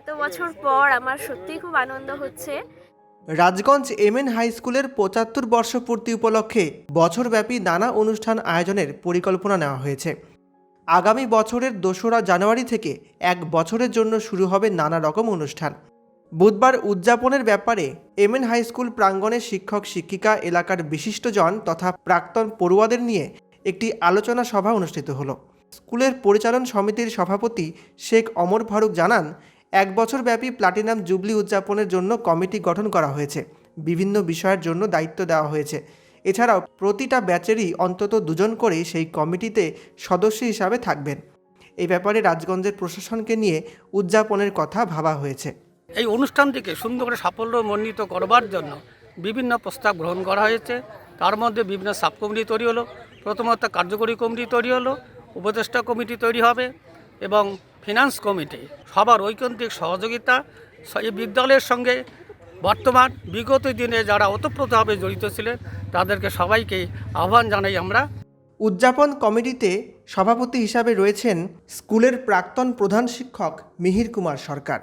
এত বছর পর আমার সত্যিই খুব আনন্দ হচ্ছে। রাজগঞ্জ এমএন হাই স্কুলের পঁচাত্তর বর্ষপূর্তি উপলক্ষে বছরব্যাপী নানা অনুষ্ঠান আয়োজনের পরিকল্পনা নেওয়া হয়েছে। আগামী বছরের দোসরা জানুয়ারি থেকে এক বছরের জন্য শুরু হবে নানা রকম অনুষ্ঠান। বুধবার উদযাপনের ব্যাপারে এমএন হাই স্কুল প্রাঙ্গণে শিক্ষক, শিক্ষিকা এলাকার বিশিষ্টজন তথা প্রাক্তন পড়ুয়াদের নিয়ে একটি আলোচনা সভা অনুষ্ঠিত হলো। স্কুলের পরিচালন সমিতির সভাপতি শেখ অমর ফারুক জানান এক বছর ব্যাপী প্লাটিনাম জুবলি উদযাপনের জন্য কমিটি গঠন করা হয়েছে। বিভিন্ন বিষয়ের জন্য দায়িত্ব দেওয়া হয়েছে। এছাড়াও প্রতিটা ব্যাচেরই অন্তত দুজন করে সেই কমিটিতে সদস্য হিসাবে থাকবেন। এই ব্যাপারে রাজগঞ্জের প্রশাসনকে নিয়ে উদযাপনের কথা ভাবা হয়েছে। এই অনুষ্ঠানটিকে সুন্দর করে সাফল্যমণ্ডিত করবার জন্য বিভিন্ন প্রস্তাব গ্রহণ করা হয়েছে। তার মধ্যে বিভিন্ন সাব কমিটি তৈরি হলো। প্রথমত কার্যকরী কমিটি তৈরি হলো। উপদেষ্টা কমিটি তৈরি হবে এবং ফিনান্স কমিটি, সবার ঐকান্তিক সহযোগিতা এই বিদ্যালয়ের সঙ্গে বর্তমান বিগত দিনে যারা ওতপ্রোতভাবে জড়িত ছিলেন, তাদেরকে সবাইকে আহ্বান জানাই আমরা। উদযাপন কমিটিতে সভাপতি হিসাবে রয়েছেন স্কুলের প্রাক্তন প্রধান শিক্ষক মিহির কুমার সরকার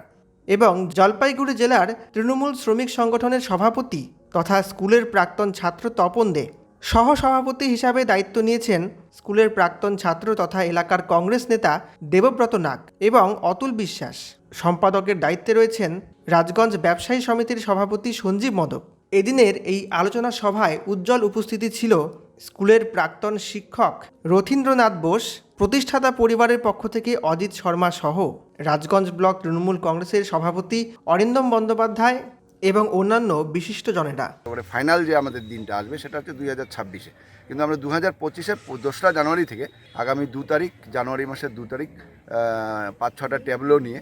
এবং জলপাইগুড়ি জেলার তৃণমূল শ্রমিক সংগঠনের সভাপতি তথা স্কুলের প্রাক্তন ছাত্র তপন দে। সহ সভাপতি হিসাবে দায়িত্ব নিয়েছেন স্কুলের প্রাক্তন ছাত্র তথা এলাকার কংগ্রেস নেতা দেবব্রত নাগ এবং অতুল বিশ্বাস। সম্পাদকের দায়িত্বে রয়েছেন রাজগঞ্জ ব্যবসায়ী সমিতির সভাপতি সঞ্জীব মদক। এদিনের এই আলোচনা সভায় উজ্জ্বল উপস্থিতি ছিল স্কুলের প্রাক্তন শিক্ষক রথীন্দ্রনাথ বোস, প্রতিষ্ঠাতা পরিবারের পক্ষ থেকে অজিত শর্মা সহ রাজগঞ্জ ব্লক তৃণমূল কংগ্রেসের সভাপতি অরিন্দম বন্দ্যোপাধ্যায় এবং অন্যান্য বিশিষ্টজনেরা তারপরে ফাইনাল যে আমাদের দিনটা আসবে সেটা হচ্ছে দুই হাজার ছাব্বিশে। কিন্তু আমরা দু হাজার পঁচিশের দোসরা জানুয়ারি থেকে আগামী দু তারিখ, জানুয়ারি মাসের দু তারিখ পাঁচ ছটা ট্যাবলো নিয়ে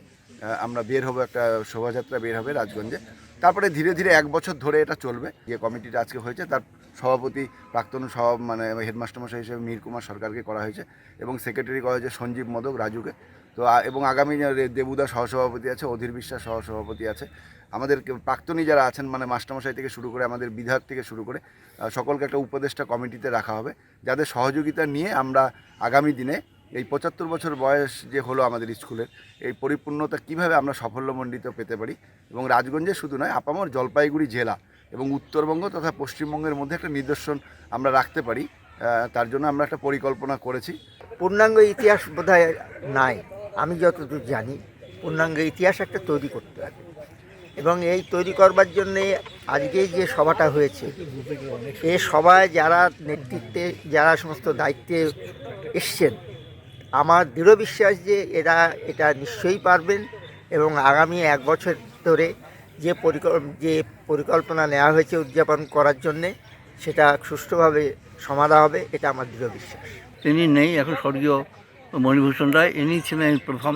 আমরা বের হব একটা শোভাযাত্রা বের হবে রাজগঞ্জে। তারপরে ধীরে ধীরে এক বছর ধরে এটা চলবে, যে কমিটিটা আজকে হয়েছে, তার সভাপতি, প্রাক্তন সহ মানে হেডমাস্টার মশাই হিসেবে মীর কুমার সরকারকে করা হয়েছে এবং সেক্রেটারি করা হয়েছে সঞ্জীব মদক, রাজুকে। তো এবং আগামী দেবুদা সহসভাপতি আছে, অধীর বিশ্বাস সহসভাপতি আছে। আমাদের প্রাক্তনী যারা আছেন মানে মাস্টারমশাই থেকে শুরু করে, আমাদের বিধায়ক থেকে শুরু করে সকলকে একটা উপদেষ্টা কমিটিতে রাখা হবে, যাদের সহযোগিতা নিয়ে আমরা আগামী দিনে এই পঁচাত্তর বছর বয়স যে হলো আমাদের স্কুলের, এই পরিপূর্ণতা কীভাবে আমরা সাফল্যমণ্ডিত পেতে পারি এবং রাজগঞ্জে শুধু নয়, আপামর জলপাইগুড়ি জেলা এবং উত্তরবঙ্গ তথা পশ্চিমবঙ্গের মধ্যে একটা নিদর্শন আমরা রাখতে পারি তার জন্য আমরা একটা পরিকল্পনা করেছি। পূর্ণাঙ্গ ইতিহাস বোধহয় নাই। আমি যতদূর জানি, পূর্ণাঙ্গ ইতিহাস একটা তৈরি করতে হবে। এবং এই তৈরি করবার জন্যে আজকে যে সভাটা হয়েছে, এ সভায় যারা নেতৃত্বে, যারা সমস্ত দায়িত্বে এসছেন, আমার দৃঢ় বিশ্বাস যে এরা এটা নিশ্চয়ই পারবেন এবং আগামী এক বছর ধরে যে যে পরিকল্পনা নেওয়া হয়েছে উদযাপন করার জন্যে, সেটা সুষ্ঠুভাবে সমাধা হবে, এটা আমার দৃঢ় বিশ্বাস। তিনি নেই, এখন স্বর্গীয় মণিভূষণ রায়, ইনি ছিলেন প্রথম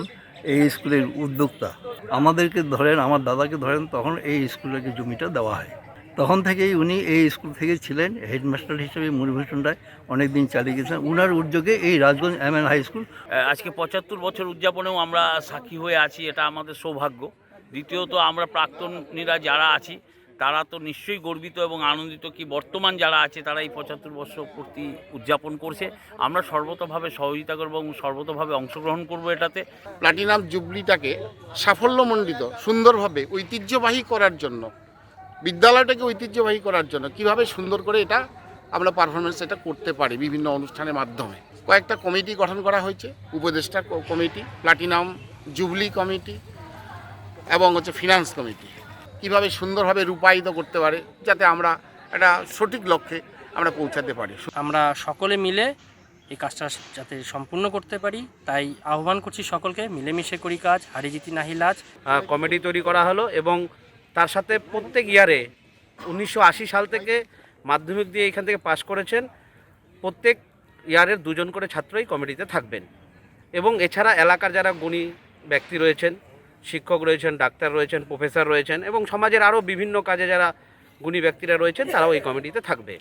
এই স্কুলের উদ্যোক্তা। আমাদেরকে ধরেন, আমার দাদাকে ধরেন, তখন এই স্কুলের জমিটা দেওয়া হয়। তখন থেকেই উনি এই স্কুল থেকে ছিলেন হেডমাস্টার হিসেবে মণিভূষণ রায় অনেক দিন চালিয়ে গেছেন। উনার উদ্যোগে এই Rajganj M N high school. আজকে পঁচাত্তর বছর উদযাপনেও আমরা সাক্ষী হয়ে আছি, এটা আমাদের সৌভাগ্য। দ্বিতীয়ত আমরা প্রাক্তনীরা যারা আছি তারা তো নিশ্চয়ই গর্বিত এবং আনন্দিত কি বর্তমান যারা আছে তারা এই পঁচাত্তর বর্ষ পূর্তি উদযাপন করছে। আমরা সর্বতভাবে সহযোগিতা করব এবং সর্বতভাবে অংশগ্রহণ করব এটাতে। প্লাটিনাম জুবলিটাকে সাফল্যমণ্ডিত, সুন্দরভাবে, ঐতিহ্যবাহী করার জন্য, বিদ্যালয়টাকে ঐতিহ্যবাহী করার জন্য, কীভাবে সুন্দর করে এটা আমরা পারফরমেন্স এটা করতে পারি বিভিন্ন অনুষ্ঠানের মাধ্যমে। কয়েকটা কমিটি গঠন করা হয়েছে, উপদেষ্টা কমিটি, প্লাটিনাম জুবলি কমিটি এবং হচ্ছে ফিনান্স কমিটি। কীভাবে সুন্দরভাবে রূপায়িত করতে পারে যাতে আমরা একটা সঠিক লক্ষ্যে আমরা পৌঁছাতে পারি। আমরা সকলে মিলে এই কাজটা যাতে সম্পূর্ণ করতে পারি তাই আহ্বান করছি সকলকে মিলেমিশে করি কাজ হারিজিতি নাহি লাজ। কমিটি তৈরি করা হলো এবং তার সাথে প্রত্যেক ইয়ারে উনিশশো আশি সাল থেকে মাধ্যমিক দিয়ে এখান থেকে পাশ করেছেন প্রত্যেক ইয়ারের দুজন করে ছাত্রই কমিটিতে থাকবেন। এবং এছাড়া এলাকার যারা গুণী ব্যক্তি রয়েছেন শিক্ষক রয়েছেন, ডাক্তার রয়েছেন, প্রফেসর রয়েছেন এবং সমাজের আরও বিভিন্ন কাজে যারা গুণী ব্যক্তিরা রয়েছেন, তারাও এই কমিটিতে থাকবে।